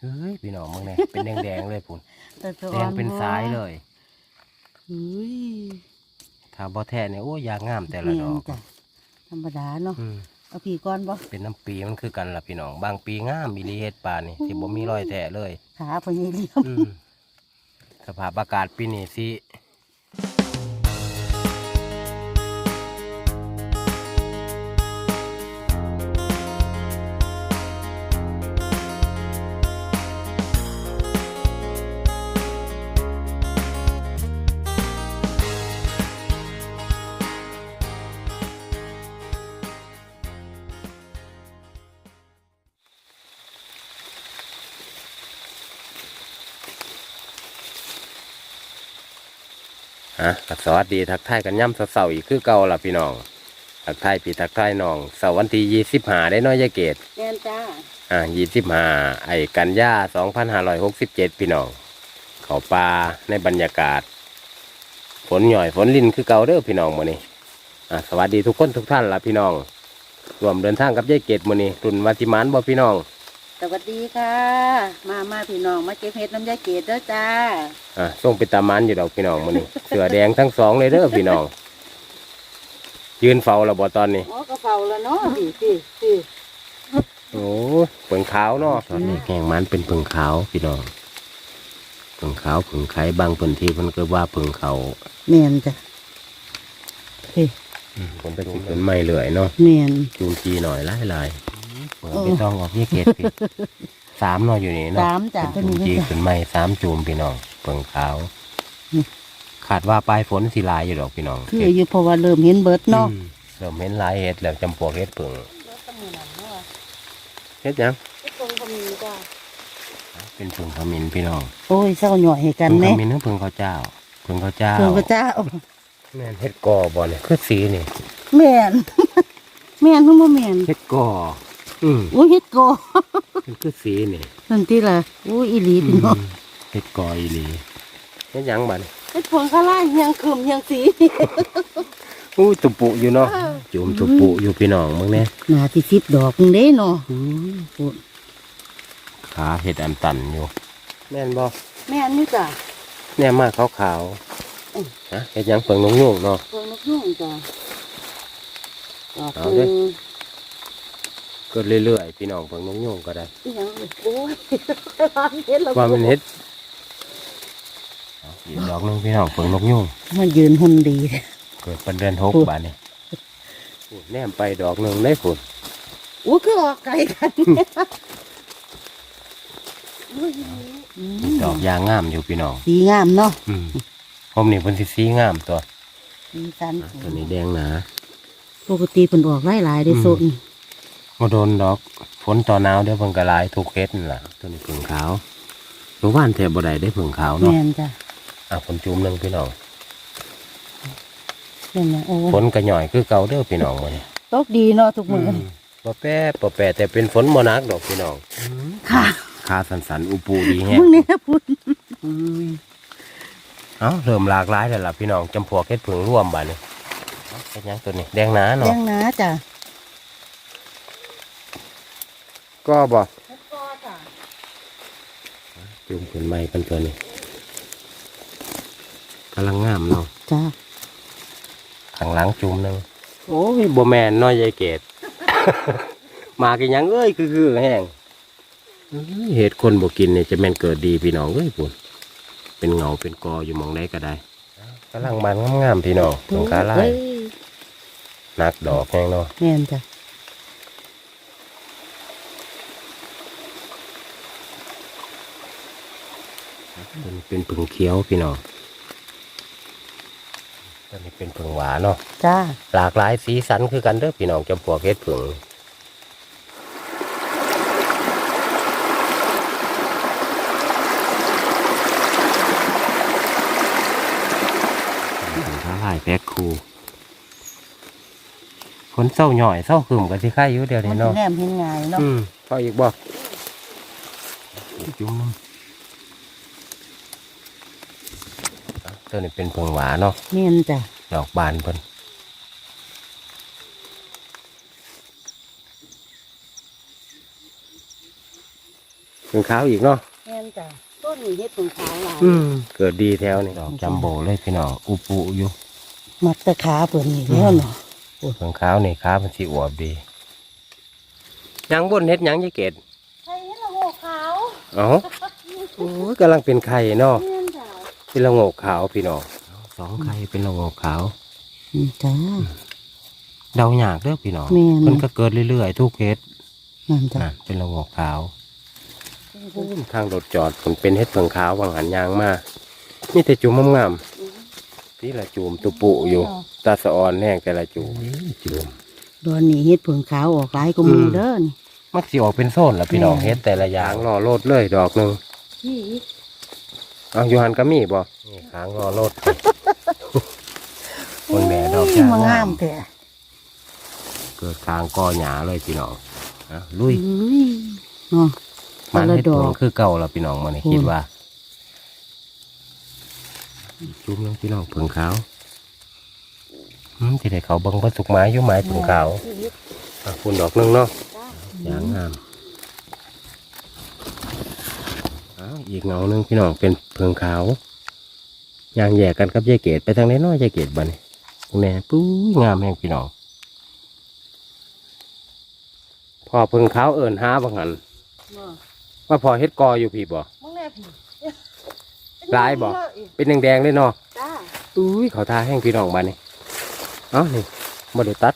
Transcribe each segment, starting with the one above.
เฮ้ยพี่น้องมึงเนี่ยเป็นแดงๆเลยพุ่นแต่สะแดอ่องเป็นสายเลยอุ้ยถ้าบ่แท้เนี่ยโอ้ยยางงามแต่ละดอกแม่นจ้ะธรรมดาเนาะอืมเอาผีก้อนบ่เป็นน้ำปีมันคือกันล่ะพี่น้องบางปีงามมีลีเฮ็ดปานนี่สิบ่มีรอยแท้เลยขาพญเลี้ยมอืมสภาพอากาศปีนี้สิ ฮะก็สวัสดีทักทายกันย่ำเสาๆอีกคือเก่าล่ะพี่น้องทักทายพี่ทักทายน้องเสาร์วันที่ยี่สิบห้าได้น้อยยายเกตแม่นจ้าอ่ายี่สิบห้าไอ้กันยาสองพันห้าร้อยหกสิบเจ็ดพี่น้องเขาปลาในบรรยากาศ ฝนหน่อยฝนลินคือเก่าเด้อพี่น้องมื้อนี้อ่าสวัสดีทุกคนทุกท่านล่ะพี่น้องรวมเดินทางกับยายเกตมื้อนี้รุ่นวัติมานบ่พี่น้อง สวัสดีค่ะ มามาพี่น้องมาเก็บเห็ดน้ำยาเกดเด้อจ้าอ่าส่งไปตามมันอยู่ดอกพี่น้องมื้อนี้เสือแดงทั้งสองเลยเด้อพี่น้อง ยืนเฝ้าแล้วบ่ตอนนี้ อ๋อกระเป๋าแล้วเนาะพี่พี่พี่โอ้ยเผงขาวเนาะตอนนี้แข่งมันเป็นเผงขาวพี่น้องเผงขาวเผงไข่บางพื้นที่มันก็ว่าเผงเขาแม่นจ้ะพี่ผมเป็นสิเป็นไม่เหลื่อยเนาะแม่นจูนจีหน่อยไล่ลาย เปิดไม่ต้องออกยี่เกตพี่สามเนาะอยู่นี่เนาะสามจ้ะเป็นจูนจีขึ้นไม่สามจูมพี่น้องเผงขาวอืมขาดว่าปลายฝนสิหลายอยู่ดอกพี่น้องคืออยู่เพราะว่าเริ่มเห็นเบิดเนาะอืมเริ่มเห็นหลายเห็ดแล้วจำพวกเห็ดเผงเห็ดหยังเป็นเผงขมิ้นพี่น้องโอ้ยเศร้าหน่อยให้กันเผงไหมขมิ้นหรือเผงข้าวเจ้าเผงข้าวเจ้าเพิ่นพระเจ้าแม่นเฮ็ดกอบอเนี่ยคือสีนี่แม่นแม่นคือบ่แม่นเฮ็ดกอ อืมอุ้ยเฮ็ดโกมันคือสีนี่นั่นติล่ะอุ้ยอีหลีพี่น้องมเฮ็ดกออีหลีเฮ็ดหยังบัดนี้เฮ็ดผงข้าล่างยังคืมยังสีอู้ตุปุอยู่เนาะจุ่มตุปุอยู่พี่น้องมึงเนี่ยหนาที่สิบดอกนึงเด้เนาะพูดขาเฮ็ดอันตันอยู่ แม่นบ่แม่นนี่จ้ะแน่มากขาวๆฮะเฮ็ดหยังเปิงนงยุ่งๆเนาะเพิ่งนกยุ่งจ้ะดอกเอาห เด้นึองเกิดเรื่อยๆพี่น้องเปิงนงยุ่งก็ได้อีหยังโอ้ยเฮ็ดแล้วว่ามันเฮ็ดเอาอีกดอกหนึงพี่น้องเปิงนกยุ่งมันยืนหุ่นดีแท้เกิดเป็นเดือนหกบาดนี้พูดแนมไปดอกหนึงได้พุ่นอู้คือออกไกลกันอุ้ยอืมดอกยางงามอยู่พี่น้องสีงามเนาะอืมผมนี่เพิ่นสิสีงามตัวสีสันตัวนี้แดงหนา ปกติเพิ่นออกหลายๆได้โซน บ่โดนดอก ฝนต่อหนาวเดี๋ยวเพิ่นก็หลายทุกเฮ็ดนั่นล่ะตัวนี้ผึ่งขาวหมู่บ้านแทบบ่ได้ได้ผึ่งขาวเนาะแม่นจ้ะอะฝนจุ่มหนึงพี่น้องเป็นไงโอ้ฝนก็หย่อยคือเก่าเด้อพี่น้องมื้อนี้ตกดีเนาะทุกมื้อบ่แป๊ะบ่แป๊ะแต่เป็นฝนบ่หนักดอกพี่น้องค่ะขาสันๆอุปูดีแฮะมึงเนี่ยพูดเอ้าเริ่มหลากหลายแล้วล่ะพี่น้องจำพวกเฮ็ดผึ่งร่วมบัดนี้เอ้าเฮ็ดหยังตัวนี้แดงหนาแดเนาะงหนาจ้ะ ก็บ่ก็จ้ะจุ่มขึ้นใหม่กันตัวนี้กำลังงามเนาะจ้ะข้างหลังจุ่มหนึงโอ้ยบ่แม่นเน้อยยายเกด มากินหยังเอ้ยคือคือแห้งอื้อเหตุคนบ่กินเนี่ยจะแม่นเกิดดีพี่น้องเอ้ยปุ่นเป็นเงาเป็นกออยู่หมองใดก็ได้กำลังบานงามๆพี่น้องตรงขาลายเอ้ยนักดอกแห้งเนาะ แม่นจ้ะ ตัวนี้เป็นผึ่งเขียวพี่น้องตัวนี้เป็นผึ่งหวานเนาะจ้าหลากหลายสีสันคือกันเด้อพี่น้องจำพวกเฮ็ดผึ่งผึ่งขาลายแพ็คคูคนเศร้าหน่อยเศร้าขึ้นกันสิค่ายอยู่เดียวมันี้นเนาะแนมเห็นง่ายเนาะอืมพออีกบ่อีกจุ่มหนึงอะ ตัวนี้เป็นผงหวานเนาะแม่นจ้ะดอกบานเพิ่นเพิ่งขาวอีกเนาะแม่นจ้ะต้นนี้เฮ็ดผงขาวหลายอืมเกิดดีแถวนี่ดอกจัมโบเลยพี่น้องอุปุอยู่มักแตะขาเพิ่นนี่แล้วเนาะเพิ่งขาวนี่ขามันสิอวบดียังบนเฮ็ดหยังยายเกดใช่ละโงกขาวเอ๋อโอ้ยกำลังเป็นไข่เนาะแม่นจ้ะ เป็นละโงกขาวพี่น้องสองไข่เป็นละโงกขาวอืมจ้าเดาหยากเด้อพี่น้องแม่นมันก็เกิดเรื่อยๆทุกเฮ็ดนั่นจ้ะนั่นเป็นละโงกขาวทางรถจอดผลเป็นเฮ็ดเพิ่งขาววางหันยางมามีแต่จุ่มงามๆที่ละจุ่มตุปุอยู่ ตาสะออนแห้งแต่ละจุ่มจุ่มดอนนี้เฮ็ดผงขาวออกหลายกว่าหมู่อืมเด้อนี่มักสิออกเป็นโซนละพี่น้องแม่เฮ็ดแต่ละอย่างรอโลดเลยดอกหนึ่งนี่ เอาอยู่หันก็มีบ่นี่ขางรอโลดคนแม่ดอกโยยางมางางามมแท้เกิดคางกอหยาเลยพี่น้องอะลุยอุ้ยเนาะมันละเฮ็ดดอผกงคือเก่าแล้วพี่น้องมันโอ้คิดว่า จุ่มลงพี่น้องผงขาวอืมที่ได้เขาเบังพระสุกไม้อยู่ไม้ผงขาวอะคุณดอกหนึงเนาะยางงามอ้าวอีกเงาหนึงพี่น้องเป็นเพิงขาว ยางแยกกันกับยายเกดไปทางไหนเน้อยยายเกดบ้านี่ตรงนี้ปุ้ยงามแห่งพี่น้องพอเพิงขาวเอิญหาบังหันว่าพอเฮ็ดกออยู่พี่บ่มึงแน่พี่หลายบ่เป็นแดงๆเลยเนาะจ้าอุ้ยเขาทาแห้งพี่น้องบ้านนี่เอ้านี่บ่ได้ตัด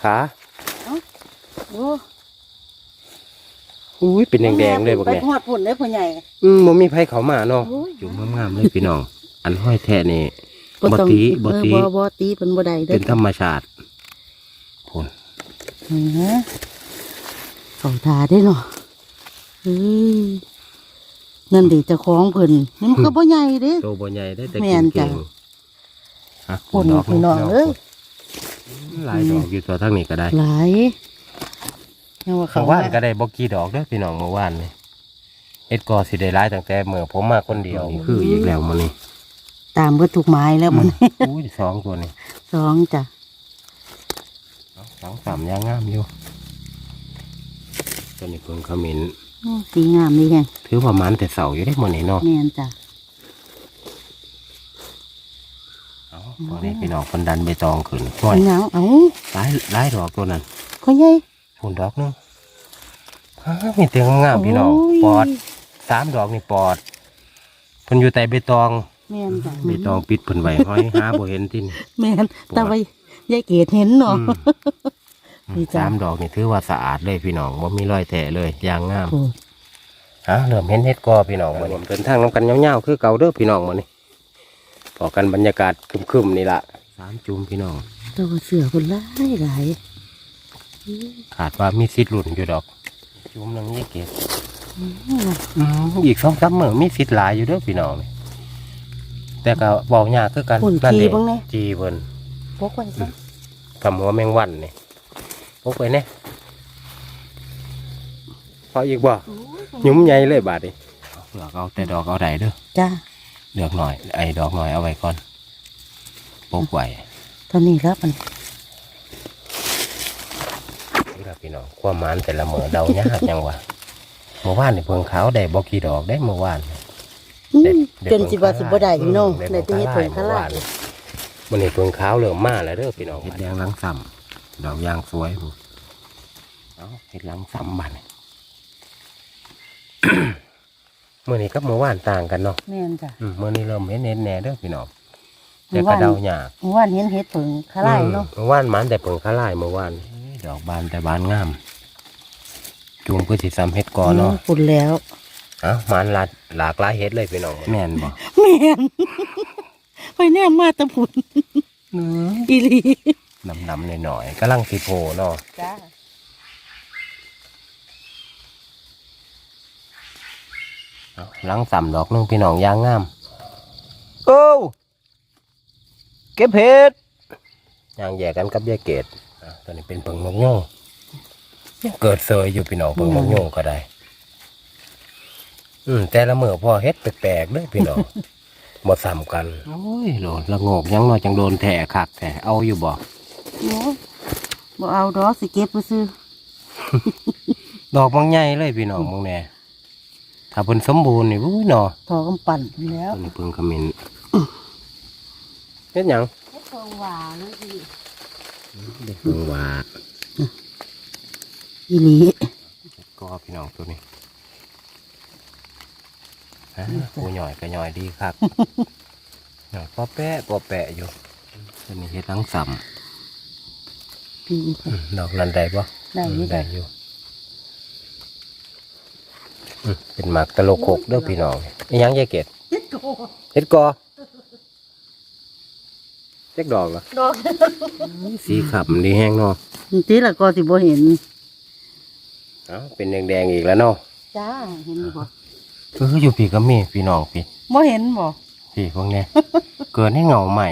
ขาโอ้ อุ้ยเป็นแดงๆเลยบักไปเนี่ยฮอดพุ่นเด้อพ่อใหญ่อืมบ่มีไผเขามาเนาะโอ้ยจุ่มงามๆเลยพี่น้อง อันห้อยแท้นี่บ่ต้องตีบ่ตีเออบ่บ่ตีเป็นบ่ได้เด้เป็อนธรรมชาติพุ่นนี่ฮะเขาทาได้เนาะเฮ้ยนั่นดิเจ้าของเพิ่นนี่มันก็บ่ใหญ่เด้ โตบ่ใหญ่ได้แต่แม่กินนเก่จ้ะงฮะพุ่นดอกพี่น้องเอ้ย หลายดอกอยู่ตัวทั้งนี้ก็ได้ หลาย ยังว่าเมื่เขาอวานก็ได้บ่กี่ดอกเด้อพี่น้องเมื่อวานนี่เฮ็ดกอสิได้หลายตั้งแต่เมื่อผมมาคนเดียวนี่คืออีกแล้วมื้อนี้ตามเบิดทุกไม้แล้วมันอุ้ยสองตัวนี่สองจ้ะสองสามยางงามอยู่ตัวนี้เพิ่งขมิ้นโอ้สีงามดีแฮงถือว่ามันแต่เสาอยู่ได้หมดนี่เนาะแม่นจ้ะเอาตอนนี้พี่น้องคนดันใบตองขึ้นห่วยเป็นหยังเอ้าหลายหลายดอกตัวนั้นพ่อใหญ่ ฝุ่นดอกหนึงอ้าวมีเตียงงามๆพี่น้องโยปอดสามดอกนี่ปอดเพิ่นอยู่แต่ใบตองแม่นจ้ะใบตองปิดเพิ่นไว้ห้อยหาบ่เห็นทิน แม่นแต่ว่ายายเกดเห็นเนาะ ดีจ้ะ สามดอกนี่ถือว่าสะอาดเลยพี่น้องบ่มีรอยแตะเลยยางงามโอ้ฮะเริ่มเห็นเฮ็ดกอพี่น้องมื้อนี้เดินทางนํกันยาวๆคือเก่าเด้อพี่น้องมื้อนี้พอกันบรรยากาศครึมๆนี่ล่ะสามจุ่มพี่น้อง แตัวาเสือคนหลายหลาย ขาดว่ามีสิทธิ์หลุนอยู่ดอก จุ่มหนึงยี่เกศอืมอืมอีกสองสามมื้อมีสิทธิ์หลายอยู่เด้อพี่น้องนี่แต่ก็เว้ายากคือกันคนนั่นขี่เด้บ้างแน่จีเพิ่นพกไว้ซะทำหัวแมงวันนี่พกไปแน่พออีกบ่หยุ่มใหญ่เลยบาดนี้เลือกเอาแต่ดอกเอาใดเด้อจ้าเลือกหน่อยไอ้ดอกหน่อยเอาไว้ก่อนพกไว้ตอนนี้แล้วมัน นี่ล่ะ พี่น้องความหมานแต่ละมื้อเดายากจังวะเมื่อวานนี่เพิ่งขาวได้บ่กี่ดอกได้เมื่อวานอืได้มได้จนสิบ่สิบ่ได้พี่น้องอืมได้แตัวเฮ็ดผงขลาดมันนี่เพิ่งขาวเริ่มมาแล้วเด้อพี่น้องเห็ดแดงหลังซ้ำดอกยางสวยพุ่นเอาเห็ดหลังซ้ำบัดนี้เมื่อนี้กับเมื่อวานต่างกันเนาะแม่นจ้ะอืมเมื่อนี้เริ่มเห็นเห็นแหน่เด้อพี่น้องเมื่แต่อกวานระเดาหยากเมื่อวานเห็นเฮ็ดผงขลายเนาะอืมเมื่อวานมันแต่เพิ่งขลายเมื่อวาน ดอกบานแต่บานงามจูงเพื่อสิซ้ำเฮ็ดกอเนาะปุ่นแล้วอะมันหลากหลากหลายเฮ็ดเลยพี่น้องแม่นบ่แม่นไปแน่มาแตะพุ่นอีหลีดำดำๆหน่อยๆกำลังสิโผล่เนาะจ้าเอาหลังสามดอกหนึงพี่น้องยางงามโอ้เก็บเห็ดยางแยกกันกับยายเกดอะ ตอนนี้เป็นเพิงนกโยงยังเกิดเซยอยู่พี่น้องเพิงนกโยงก็ได้ อืมแต่ละเมื่อพอเฮ็ดแปลกๆเลยพี่น้องบ่ซ้ำกันโอ้ยโหลดละโงกยังน้อยจังโดนแถคักแถเอาอยู่บ่โอ้บ่เอาดอกสิเก็บไปซื้อดอกบางใหญ่เลยพี่น้องบางแน่ถ้าเพิ่นสมบูรณ์นี่วุ้ยเนาะทอกำปั่นแล้วตัวนี้เพิ่งขมิ้นเฮ็ดหยังเฮ็ดทองหวาเลยสิเด็กเพิ่งว่าอีหลีก็พี่น้องตัวนี้ฮะปูหน่อยก็หน่อยดีครับหน่อยปอแปะปอแปะอยู่ตัวนี้เฮ็ดทั้งสำพี่อีกอืมดอกนั้นได้ปะได้อยู่ได้อยู่อืมเป็นหมากตะโลกกเด้อพี่น้องอิหยังยายเกดเฮ็ดโกเฮ็ดกอ เจ๊กดอกเหรอดอกสีขับมันดีแห้งเนาะนี่ติละก็สิบ่เห็นเอ้าเป็นแดงๆอีกแล้วเนาะจ้าเห็นบ่เอออยู่พี่ก็มีพี่น้องพี่บ่เห็นบ่พี่พวกเนี้ยเกิดให้เงาใหม่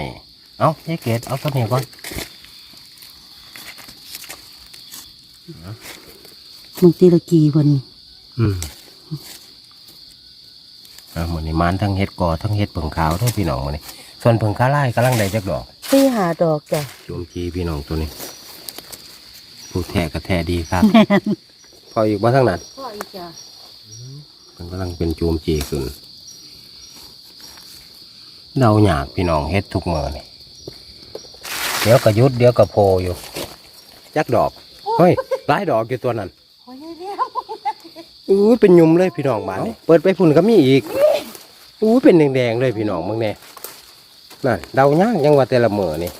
เอ้ายายเกดเอาตัวนี้ก่อนมึงตีละกี่เพิ่นอืมอ่าเหมือนนี่มันทั้งเฮ็ดกอทั้งเฮ็ดเผิงขาวเด้อพี่น้องมื้อนี้ ส่วนเผิงขาลายกำลังได้จักดอกตีหาดอกจ้ะโจมจีพี่น้องตัวนี้ผู้แท้ก็แท้ดีครับ พออีกบ่ทั้งนั้นพ่ออีจ้ะมันกำลังเป็นโจมจีขึ้นเดาหยากพี่น้องเฮ็ดทุกเมื่อนี่เดี๋ยวก็หยุดเดี๋ยวก็โพอยู่จักดอกเฮ้ยหลายดอกอยู่ตัวนั้นโอ้ยเรียกอู้ยเป็นยุมเลยพี่น้องบ้านนี่เปิดไปพุ่นก็มีอีกอู้ยเป็นแดงๆเลยพี่น้องมึงแน่ นั่นเดาย่างยังว่าแต่ละเมื่อนี่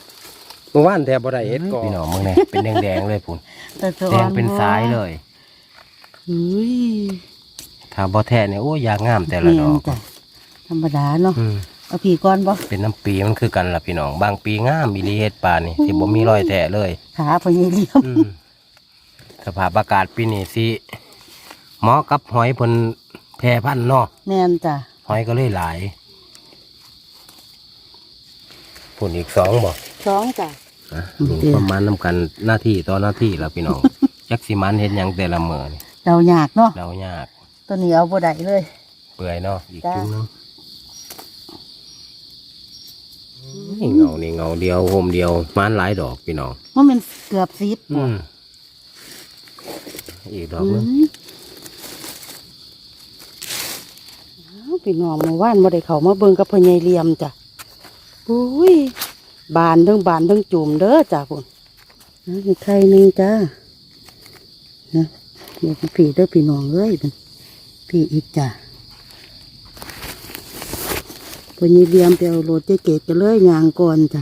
เมื่อวานแทบบ่ได้เฮ็ดก่อพี่น้องมึงแน่เป็นแดงๆเลยพุ่นแต่ตัวแดงเป็นสายเลยอุ้ยถ้าบ่แท้เนี่ยโอ้ยยางงามแต่ละแม่ดอนกจ้ะธรรมดาเนาะอืมเอาพี่ก่อนบ่เป็นน้ำปีมันคือกันล่ะพี่น้อง บางปีงามอีหลีเฮ็ดปลานี่สิบ่มีรอยแท้เลยขาพญเลียมอืมสภาพอากาศปีนี้สิเหมาะกับหอยเพิ่นแพร่พันธุ์เนาะแม่นจ้ะหอยก็เลยหลาย พุ่นอีกสองบ่สองจ้ะอะอืมนี่ประมาณนํกันหน้าที่ต่อหน้าที่แล้วพี่น้อง จักสิมันเฮ็ดหยังแต่ละมื้อนี่เรายากเนาะเรายากตัวนี้เอาบ่ได้เลย เปื่อยเนาะอีกจ้ะจุ่มหนึงนี่เงานี่เงาเดียวโฮมเดียวมันหลายดอกพี่น้องมันเป็นเกือบสิบอืมอีกดอกหนึงอืมอ้าวพี่น้องเมื่อวานบ่ได้เข้ามาเบิ่งกับพ่อใหญ่เหลี่ยมจ้ะ อุ้ยบานทั้งบานทั้งจุ่มเด้อจ้ะคุณนะอีกไข่หนึ่งจ้านะเดี๋ยวพี่เด้อพี่น้องเอ้ยพี่อีกจ้ะพ่อใหญ่เหลี่ยมไปเอาโรถเจเกดกันเลยยางก่อนจ้ะ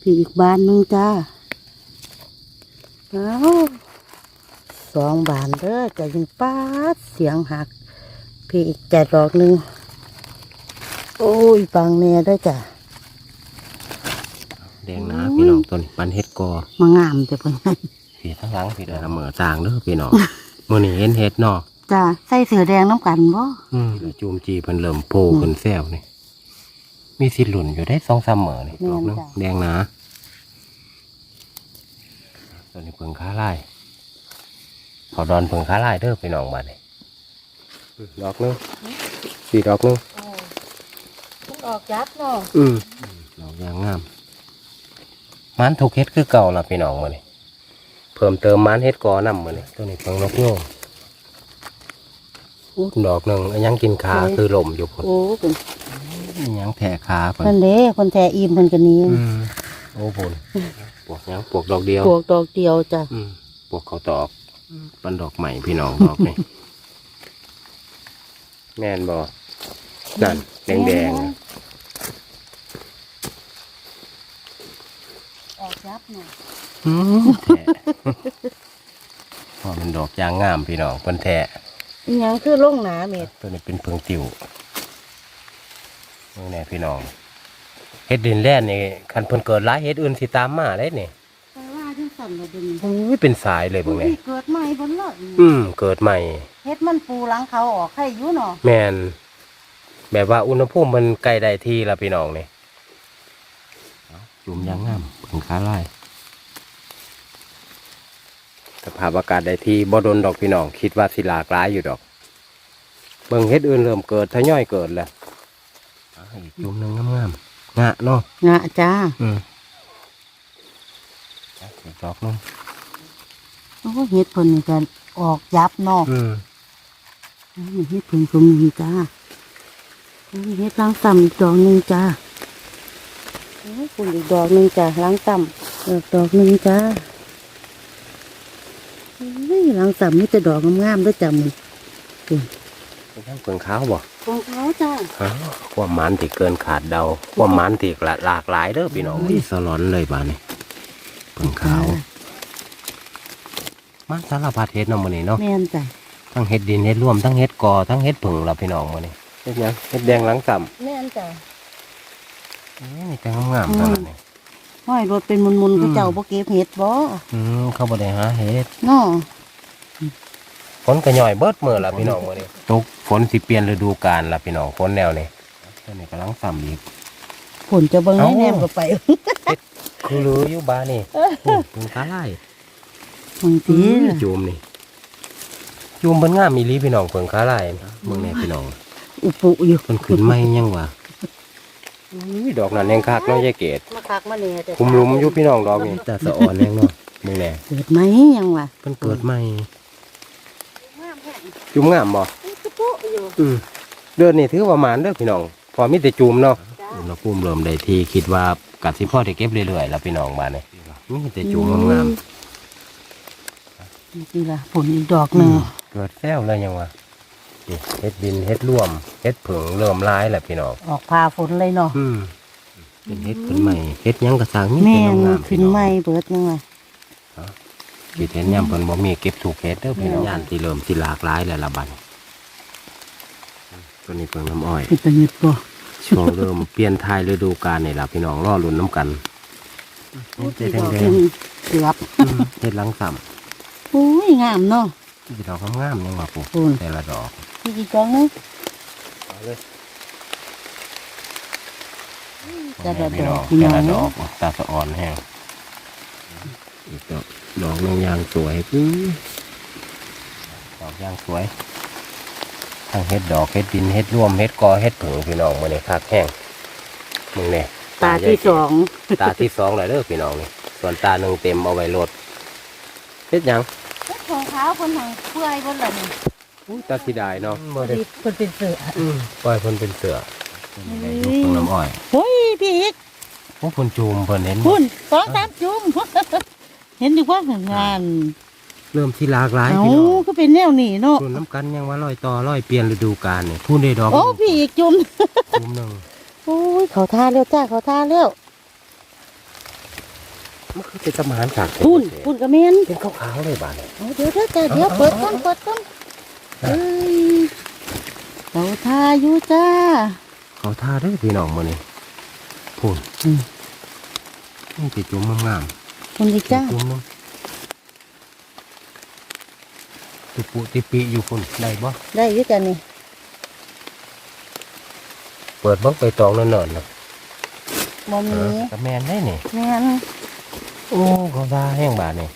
พี่อีกบานหนึงจ้าอ้าสองบานเด้อจะยิงป้าดเสียงหัก พี่อีกแจดดอกหนึ่งโอ้ยปังแน่ด้วยจ้ะ แดงนะพี่น้องต้นปันเฮ็ดกอมางามจ้ะเพิ่นพี่ทั้งหลังพี่เดินเหมือจางเด้อพี่น้องมื้อนี้เห็นเฮ็ดเนาะจ้ะใส่เสือแดงน้ำกันบ่อืมจูมจีเพิ่นเริ่มโผล่ขึ้นแซวนี่มีสิหลุนอยู่ได้สองสามเหมือนี่ดอกหนึงแดงหนาตัวนี้เพิ่งค้าลายเขาดอนเพิ่งค้าลายเด้อพี่น้องบ้านนี่อืมดอกหนึงสี่ดอกหนึงมันออกยับเนาะอืมดอกยางงาม มันถูกเฮ็ดคือเก่าล่ะพี่น้องมื้อนี้เพิ่มเติมมันเฮ็ดกอนำมื้อนี้ตัวนี้เพิ่งนกโยมอู้ดอกหนึงอันยังกินขาคือลมอยู่พุ่นโอ้เป็นอันยังแผ่ขาเพิ่นเพิ่นเด้คนแท้อิ่มเพิ่นก็หนี้อืมโอ้พุ่นปวกยังปวกดอกเดียวปวกดอกเดียวจ้ะอืมปวกเขาตอกปันดอกใหม่พี่น้องดอกนี่แม่นบ่นั่นแดงแดงๆน่ะ ออกยับเนาะอืมแท้พอมันดอกยางงามพี่น้องเพิ่นแท้อีหยังคือลงหนาเม็ดตัวนี้เป็นเพิงติวนี่แน่พี่น้องเฮ็ดดินแล่นนี่คันเพิ่นเกิดหลายเฮ็ดอื่นสิตามมาได้นี่แต่ว่าจังสั่นละเบิ่งอุ้ยเป็นสายเลยเบิ่งแน่อุ้ยเกิดใหม่เพิ่นเลยอืมเกิดใหม่เฮ็ดมันปูหลังเขาออกให้อยู่เนาะแมนแบบว่าอุณหภูมิมันใกล้ได้ที่ละพี่น้องนี่จุ่มยางงามผึ่งค้าไล่ สภาพอากาศได้ที่บ่โดนดอกพี่น้องคิดว่าสิหลากหลายอยู่ดอก เบิ่งเฮ็ดอื่นเริ่มเกิดทยอยเกิดแล้วอะอีกจุ่มหนึงงามๆงะเนาะงะจ้าอืมอะอีกดอกหนึงโอ้เฮ็ดเพิ่นนี่ก็ออกยับเนาะอืมนี่เฮ็ดผึ่งตรงหนึ่งจ้านี่เฮ็ดล้างต่ำอีกดอกหนึ่งจ้าโอ้ยคุณอีกดอกหนึ่งจ้าล้างต่ำเออดอกหนึ่งจ้า นี่ล้างต่ำนี่จะดอกงามๆด้วยจ้ามึงเป็นทั้งเพิ่งขาวบ่ของเขาจ้าอ้าวความหมันที่เกินขาดเดาความหมันที่หลากหลายเด้อพี่น้องนี่สลอนเลยบ้านนี้เพิ่งขาวมาสารพัดเฮ็ดเนาะมื้อนี้เนาะแม่นจ้ะทั้งเฮ็ดดินเฮ็ดร่วมทั้งเฮ็ดกอทั้งเฮ็ดผึ่งเราพี่น้องมื้อนี้เฮ็ดหยังเฮ็ดแดงหลังต่ำแม่นจ้ะนี่แต่งามๆนั่นนี่ ห้อยรถเป็นมุนๆอืก็มเจ้าบ่เก็บเห็ดบ่อืมเขาบ่ได้หาเฮ็ดเนาะฝนก็ย่อยเบิดมื้อละพี่น้องมื้อนี้ตกฝนสิเปลี่ยนฤดูกาลละพี่น้องฝนแนวนี้อันนี้กำลังต่ำอีก ผลจะเบิ่งให้เอ้า แนมก็ไปคือลืออยู่บ้านนี่ถึงตาไล่บางทีจูมนี่จูมเพิ่นงามมีหลีพี่น้องเพิ่นขาไล่มึงแน่พี่น้องอุปุอยู่เพิ่นขึ้นไม่ยังวะ อุ้ยดอกนั้นแหงคักเนาะยายเกดมาคักมาเนี่ยแต่คุมหลุมอยู่พี่น้องดอกนี่แต่สะอ่อนแหงเนาะมึงแน่เกิดไหมยังวะเพิ่นเกิดใหม่งามแท้จุ่มงามบ่อุปุอยู่อืมเดือนนี่ถือว่าหมานเด้อพี่น้อง พอมีแต่จุ่มเนาะจ้าอุณหภูมิเริ่มได้ที่คิดว่ากัดสิพ่อได้เก็บเรื่อยๆแล้วพี่น้องบ้านนี่มีแต่จุ่มงามนี่ล่ะผลอีกดอกหนึ่งๆเกิดแซวเลยยังวะ นี่เฮ็ดดินเฮ็ดร่วมเฮ็ดผึ่งเริ่มร้ายแหละพี่น้องออกพาฝนเลยเนาะอืมเป็นเฮ็ดขึ้นใหม่เฮ็ดหยังกระสังมีแม่แต่นงามๆขึ้นพี่อง ใหม่เบิดยังไงคิดเห็นยามเพิ่นบ่มีเก็บถูกเฮ็ดเด้อพี่น้องย่านที่เริ่มที่หลากหลายแล้วล่ะบัดนี้ตัวนี้เพิ่งน้ำอ้อย เป็นตะหยึดบ่ช่วงเริ่มเปลี่ยนทายฤดูกาลนี่ล่ะพี่น้องรอลุ้นน้ำกันเฮ็ดแดงเกือบๆอืมเฮ็ดหลังซ้ำอุ้ยงามเนาะพี่ดอกงามๆยังว่าปุ๊คุณแต่ละดอก พี่อีกดอกหนึงแต่ละดอกแต่ละพี่ดน้อองกตาสะอ่อนแห้งอีกดอกดอกหนึงยางสวยปุ้ยดอกยางสวยทั้งเฮ็ดดอกเฮ็ดดินเฮ็ดร่วมเฮ็ดกอเฮ็ดผึ่งพี่น้องมื้อนี้คักแห้งมึงเนี่ยตาที่สองตาที่สองเลยเด้อพี่น้องนี่ส่วนตาหนึ่งเต็มเอาไว้รถเฮ็ดหยังเฮ็ดของเขาเพิ่นให้เพื่อยเพิ่นล่ะนี่ อุ้ยตาสิได้เนาะบ่ได้เพิ่นเป็นเสืออืมปล่อยเพิ่นเป็นเสือเพิ่นได้อยู่ตรงน้ำอ้อยโอ้ยพี่อีกโอ้เพิ่นจูมเพิ่นเห็นบ่คุณสองสามจุ่มเห็นดีกว่าหงานเริ่มที่หลากหลายเอ้าพี่น้องก็เป็นแนวนี้เนาะส่วนน้ำกันยังว่าร้อยต่อร้อยเปลี่ยนฤดูกาลนี่พูนได้ดอกโอ้พี่อีกจุ่มจูมหนึงโอ้ยเขาท่าแล้วจ้าเขาท่าแล้วมันคือเป็นสมานฉากคุณคุณกระเมนเป็นขาวๆเลยบาดนี่เอาเดี๋ยวเดี๋ยวจ้าเดี๋ยวเปิดก้นเปิดก้น เอ้ยเขาท่าอยู่จ้า เขาทาเด้อพี่น้องมื้อนี้พูนอืม นี่สิจุ่มงามคุณอีกๆจ้า จุ่มหนึงติปุติปิอยู่พุ่นได้บ่ได้อยุ่จ้านี่เปิดเบิ่งไปตองเนิ่นๆนะมอมีกระแมนได้นี่แม่นโอ้เขาทาแห้งบาดนี่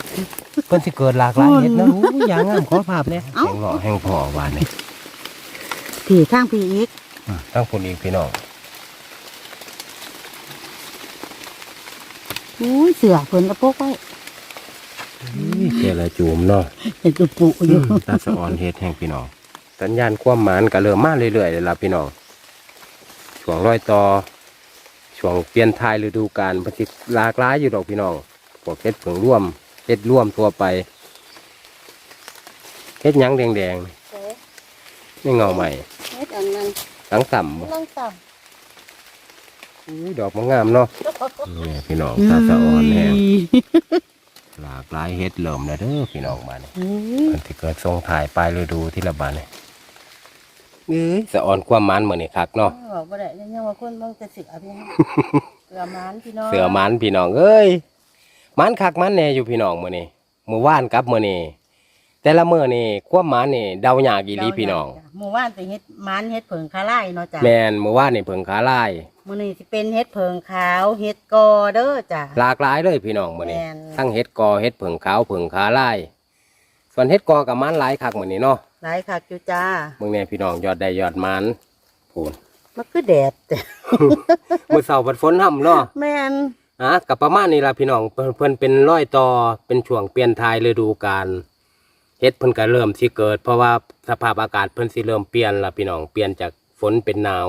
เพิ่นสิเกิดหลากหลายเฮ็ดนะอู้ยางงามขอภาพเนี่ยแห้งหล่อแห้งพอบาดนี่ผีทางผีอีกตั้งพุ่นอีกพี่น้องอุ้ยเสือเพิ่นกระโปกไว้นี่เจละจูมเนาะเห็นตุปุออืยู่มตาสะออนเฮ็ดแห่งพี่น้องสัญญาณความหมานก็เริ่มมาเรื่อยๆเลยล่ะพี่น้องช่วงร้อยต่อช่วงเปลี่ยนทายฤดูกาลมันสิหลากหลายอยู่ดอกพี่น้องพวกเฮ็ดผงร่วมเฮ็ดร่วมทั่วไปเฮ็ดหยังแดงๆนี่เงาใหม่เฮ็ดอันนั้นหลังต่ำบ่ลังต่อุ้ยดอกมันงามเนาะำนี่พี่น้องตาสะออนแห้งหลากหลายเฮ็ดเริ่มแล้วเด้อพี่น้องบ้านนี้เฮ้ยมันที่เกิดทรงถ่ายปลายฤดูที่ละบาดนี่เอ้ยสะออนความมันเหมือนนี่คักเนาะ บอกบ่ได้ยังว่าคนมันจะเสือพี่น้องเสือหมันพี่น้องเสือมันพี่น้องเอ้ย มันคักมันแน่อยู่พี่น้องมื้อนี้มื้อวานกับมื้อนี้แต่ละมื้อนี่ความมันนี่เดายากอีหลีพี่น้องหมู่บ้านไปเฮ็ดหมันเฮ็ดเผิงคาไล่เนาะจ้ะแม่นมื้อวานนี่เพิ่งขาลายมื้อนี้สิเป็นเฮ็ดเผิงขาวเฮ็ดกอเด้อจ้ะหลากหลายเลยพี่น้องมื้อนี้แม่นทั้งเฮ็ดกอเฮ็ดเพิ่งขาวเพิ่งขาลายส่วนเฮ็ดกอกับมันหลายคักมื้อนี้เนาะหลายคักอยู่จ้าเบิ่งแน่พี่น้องยอดได้ยอดมันพูนมันคือแดดจ้ะมื้อเช้าบัดฝนห่ำเนาะแม่น อะกับประมาณนี้ล่ะพี่น้องเพิ่นเพิ่นเป็นร้อยต่อเป็นช่วงเปลี่ยนทายฤดูกาลเฮ็ดเพิ่นก็เริ่มสิเกิด เพราะว่าสภาพอากาศเพิ่นสิเริ่มเปลี่ยนละพี่น้องเปลี่ยนจากฝนเป็นหนาว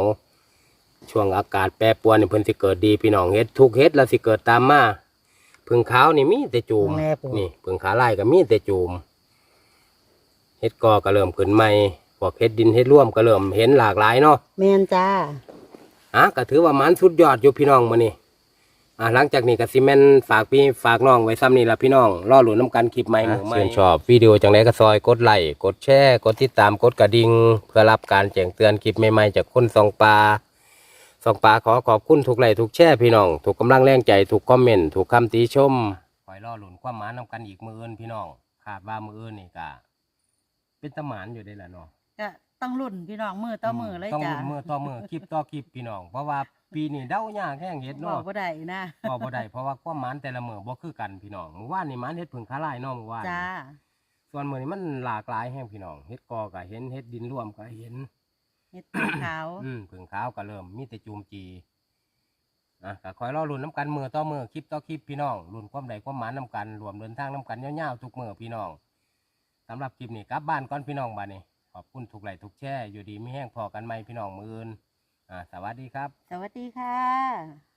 ช่วงอากาศแปรปรวนนี่เพิ่นสิเกิดดีพี่น้องเฮ็ดทุกเฮ็ดแล้วสิเกิดตามมาผึ่งขาวนี่มีแต่จูมแม่ปู่นี่ผึ่งขาลายก็มีแต่จูมเฮ็ดกอก็เริ่มขึ้นใหม่พวกเฮ็ดดินเฮ็ดร่วมก็เริ่มเห็นหลากหลายเนาะแมนจ้าอะก็ถือว่ามันสุดยอดอยู่พี่น้องมื้อนี้ อะหลังจากนี้ก็สิแม่นฝากพี่ฝากน้องไว้ซ้ำนี่ล่ะพี่น้องรอลุ้นนํกันคลิปใหม่มื้อใหม่ชอบวิดีโอจังไดก็ซอยกดไลค์กดแชร์กดติดตามกดกระดิ่งเพื่อรับการแจ้งเตือนคลิปใหม่ๆจากคนส่องปลาส่องปลาขอขอบคุณทุกไลค์ทุกแชร์พี่น้องถูกกำลังแรงใจถูกคอมเมนต์ถูกคำติชมคอยรอลุ้นความหมานำกันอีกมื้ออื่นพี่น้องคาดว่ามื้ออื่นนี่ก็เป็นตะหมานอยู่ได้ล่ะเนาะก็ต้องรุ่นพี่น้องมือต่อมือเลยต้องจ้ามือต่อมือคลิปต่อคลิปพี่น้องเพราะว่า ปีนี้เดายากแห้งเฮ็ดบอเนาะกบ่ได้นะบ่บ่ได้เพราะว่าความหมานแต่ละมื้อบ่คือกันพี่น้องเมื่อวานนี่หมานเฮ็ดผึ่งขาลายเนาะเมื่อวานจ้า ส่วนมื้อนี้มันหลากหลายแห้งพี่น้องเฮ็ดกอก็เห็นเฮ็ดดินร่วมก็เห็น เฮ็ดสีขาวอืมผึ่งขาวก็เริ่มมีแต่จูมจีอะก็คอยรอลุ้นน้ำกันมือต่อมือคลิปต่อคลิปพี่น้องลุ้นความใดความหมานน้ำกันรวมเดินทางน้ำกันยาวๆทุกมื้อพี่น้องสำหรับคลิปนี้กลับบ้านก่อนพี่น้องบัดนี้ขอบคุณทุกไลค์ทุกแชร์อยู่ดีมีแห้งพอกันไหมพี่น้องมื้ออื่น อ่าสวัสดีครับ สวัสดีค่ะ